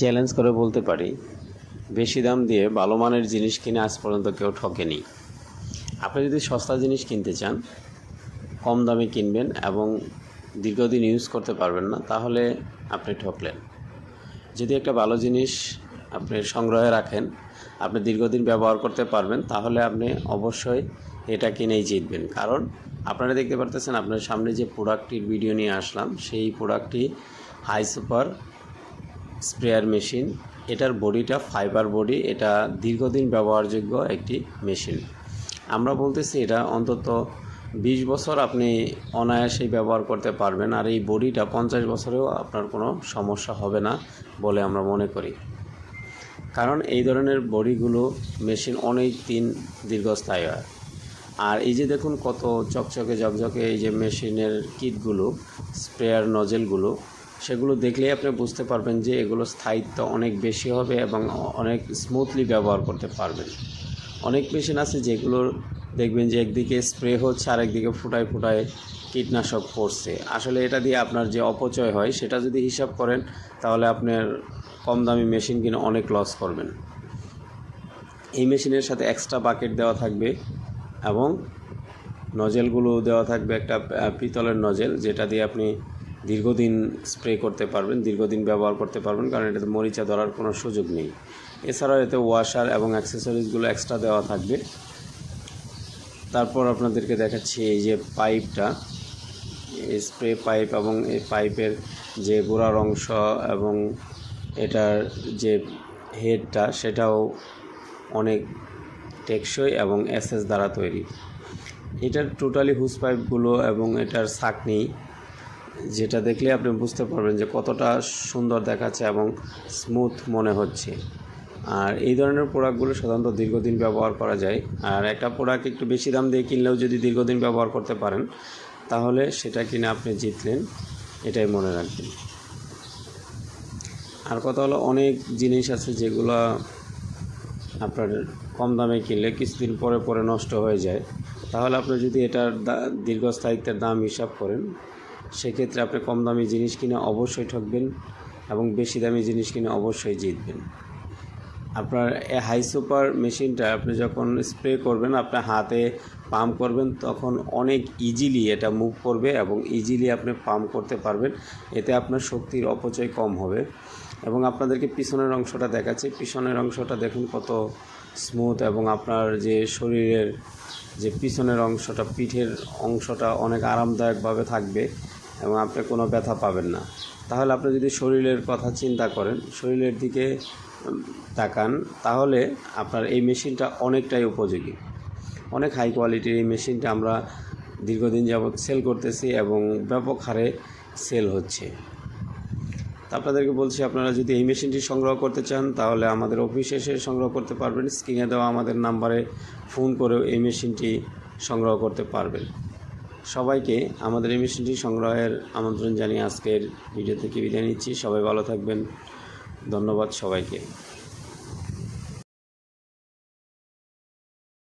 Challenge করে বলতে পারি, বেশি দাম দিয়ে ভালো মানের জিনিস কিনে আজ পর্যন্ত কেউ ঠকেনি। আপনি যদি সস্তা জিনিস কিনতে চান, কম দামে কিনবেন এবং দীর্ঘদিন ইউজ করতে পারবেন না, তাহলে আপনি ঠকলেন। যদি একটা ভালো জিনিস আপনি সংগ্রহে রাখেন, আপনি দীর্ঘদিন ব্যবহার করতে পারবেন, তাহলে আপনি অবশ্যই এটা কিনেই জিতবেন। কারণ আপনারা দেখতে পারতেছেন, আপনার সামনে যে প্রোডাক্টটির ভিডিও নিয়ে আসলাম, সেই প্রোডাক্টটি হাই সুপার স্প্রেয়ার মেশিন। এটার বডিটা ফাইবার বডি, এটা দীর্ঘদিন ব্যবহারযোগ্য একটি মেশিন। আমরা বলতেছি এটা অন্তত বিশ বছর আপনি অনায়াসেই ব্যবহার করতে পারবেন, আর এই বডিটা পঞ্চাশ বছরেও আপনার কোনো সমস্যা হবে না বলে আমরা মনে করি। কারণ এই ধরনের বডিগুলো মেশিন অনেক দিন দীর্ঘস্থায়ী হয়। আর এই যে দেখুন কত চকচকে, ঝকঝকে এই যে মেশিনের কিটগুলো, স্প্রেয়ার নজেলগুলো সেগুলো দেখলেই আপনি বুঝতে পারবেন যে এগুলো স্থায়িত্ব অনেক বেশি হবে এবং অনেক স্মুথলি ব্যবহার করতে পারবেন। অনেক মেশিন আছে যেগুলোর দেখবেন যে একদিকে স্প্রে হচ্ছে আর একদিকে ফুটায় ফুটায় কীটনাশক পড়ছে। আসলে এটা দিয়ে আপনার যে অপচয় হয়, সেটা যদি হিসাব করেন, তাহলে আপনার কম দামি মেশিন কিনে অনেক লস করবেন। এই মেশিনের সাথে এক্সট্রা বাকেট দেওয়া থাকবে এবং নজেলগুলো দেওয়া থাকবে, একটা পিতলের নজেল যেটা দিয়ে আপনি দীর্ঘদিন স্প্রে করতে পারবেন, দীর্ঘদিন ব্যবহার করতে পারবেন, কারণ এটাতে মরিচা ধরার কোনো সুযোগ নেই। এছাড়াও এতে ওয়াশার এবং অ্যাক্সেসরিজগুলো এক্সট্রা দেওয়া থাকবে। তারপর আপনাদেরকে দেখাচ্ছি এই যে পাইপটা স্প্রে পাইপ এবং এই পাইপের যে গোড়ার অংশ এবং এটার যে হেডটা সেটাও অনেক টেকসই এবং এসএস দ্বারা তৈরি। এটার টোটালি হুস পাইপগুলো এবং এটার ছাকনি যেটা দেখলে আপনি বুঝতে পারবেন যে কতটা সুন্দর দেখাচ্ছে এবং স্মুথ মনে হচ্ছে। আর এই ধরনের প্রোডাক্টগুলো সাধারণত দীর্ঘদিন ব্যবহার করা যায়। আর একটা প্রোডাক্ট একটু বেশি দাম দিয়ে কিনলেও যদি দীর্ঘদিন ব্যবহার করতে পারেন, তাহলে সেটা কিনে আপনি জিতলেন, এটাই মনে রাখবেন। আর কথা হলো অনেক জিনিস আছে যেগুলো আপনার কম দামে কিনলে কিছুদিন পরে পরে নষ্ট হয়ে যায়। তাহলে আপনি যদি এটার দীর্ঘস্থায়িত্বের দাম হিসাব করেন সেক্ষেত্রে আপনি কম দামি জিনিস কিনে অবশ্যই ঠকবেন এবং বেশি দামি জিনিস কিনে অবশ্যই জিতবেন। আপনার হাই সুপার মেশিনটা আপনি যখন স্প্রে করবেন, আপনার হাতে পাম্প করবেন, তখন অনেক ইজিলি এটা মুভ করবে এবং ইজিলি আপনি পাম্প করতে পারবেন। এতে আপনার শক্তির অপচয় কম হবে এবং আপনাদেরকে পিছনের অংশটা দেখাচ্ছি। পিছনের অংশটা দেখুন কত স্মুথ এবং আপনার যে শরীরের যে পিছনের অংশটা, পিঠের অংশটা অনেক আরামদায়কভাবে থাকবে। এবং আপনি কোনো ব্যথা পাবেন না। তাহলে আপনি যদি শরীরের কথা চিন্তা করেন, শরীরের দিকে তাকান, তাহলে আপনার এই মেশিনটা অনেকটাই উপযোগী। অনেক হাই কোয়ালিটির এই মেশিনটা আমরা দীর্ঘদিন যাবৎ সেল করতেছি এবং ব্যাপক হারে সেল হচ্ছে। তা আপনাদেরকে বলছি, আপনারা যদি এই মেশিনটি সংগ্রহ করতে চান, তাহলে আমাদের অফিসে এসে সংগ্রহ করতে পারবেন। স্ক্রিনে দেওয়া আমাদের নাম্বারে ফোন করেও এই মেশিনটি সংগ্রহ করতে পারবেন। সবাইকে আমাদের এই মিশনটি সংগ্রহের আমন্ত্রণ জানিয়ে আজকের ভিডিও থেকে বিদায় নিচ্ছি। সবাই ভালো থাকবেন। ধন্যবাদ সবাইকে।